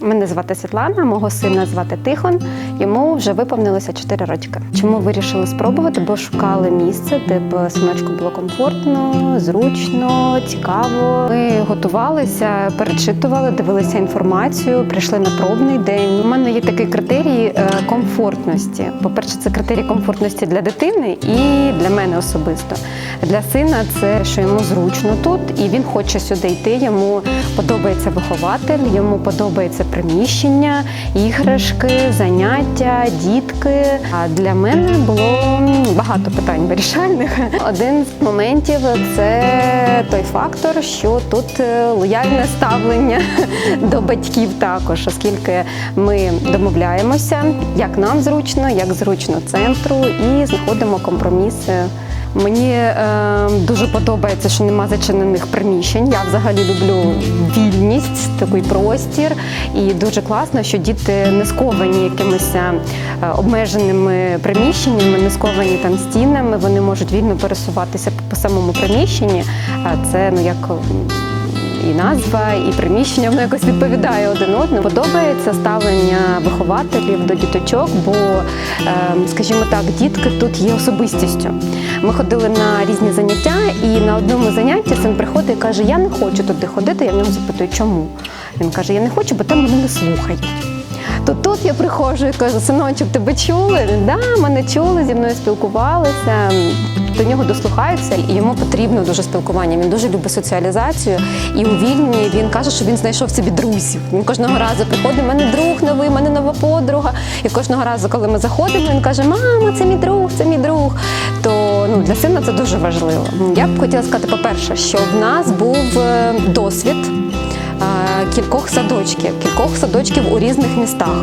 Мене звати Світлана, мого сина звати Тихон. Йому вже виповнилося 4 рочки. Чому вирішили спробувати? Бо шукали місце, де б синочку було комфортно, зручно, цікаво. Ми готувалися, перечитували, дивилися інформацію, прийшли на пробний день. У мене є такий критерій е, комфортності. По-перше, це критерій комфортності для дитини і для мене особисто. Для сина це що йому зручно тут, і він хоче сюди йти. Йому подобається вихователь, йому подобається приміщення, іграшки, заняття, дітки. А для мене було багато питань вирішальних. Один з моментів це той фактор, що тут е, лояльне ставлення до батьків також, оскільки ми домовляємося, як нам зручно, як зручно центру, і знаходимо компроміси. Мені е, дуже подобається, що нема зачинених приміщень. Я взагалі люблю вільність, такий простір. І дуже класно, що діти не сковані якимись е, обмеженими приміщеннями, не сковані там стінами. Вони можуть вільно пересуватися по, самому приміщенні. Це ну як. І назва, і приміщення воно якось відповідає один одному. Подобається ставлення вихователів до діточок, бо, е, скажімо так, дітки тут є особистістю. Ми ходили на різні заняття, і на одному занятті син приходить і каже: Я не хочу туди ходити. Я в нього запитую, чому? Він каже: Я не хочу, бо там мене не слухають. То тут я приходжу і кажу, синочок, тебе чули? Він, да, мене чули, зі мною спілкувалися. До нього дослухаються, і йому потрібно дуже спілкування. Він дуже любить соціалізацію. І у вільні він каже, що він знайшов собі друзів. Він кожного разу приходить, в мене друг новий, мене нова подруга. І кожного разу, коли ми заходимо, він каже: Мама, це мій друг, це мій друг. То ну, для сина це дуже важливо. Я б хотіла сказати, по-перше, що в нас був е, досвід кількох садочків, кількох садочків у різних містах.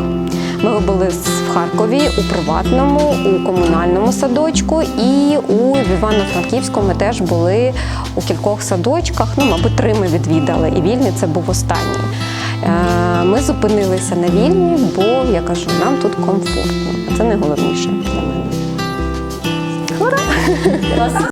Ми були в Харкові у приватному, у комунальному садочку і у Івано-Франківську ми теж були у кількох садочках. Ну, мабуть, три ми відвідали, і вільний це був останній. Е, Ми зупинилися на вільні, бо я кажу, нам тут комфортно. Це найголовніше для мене. Ура!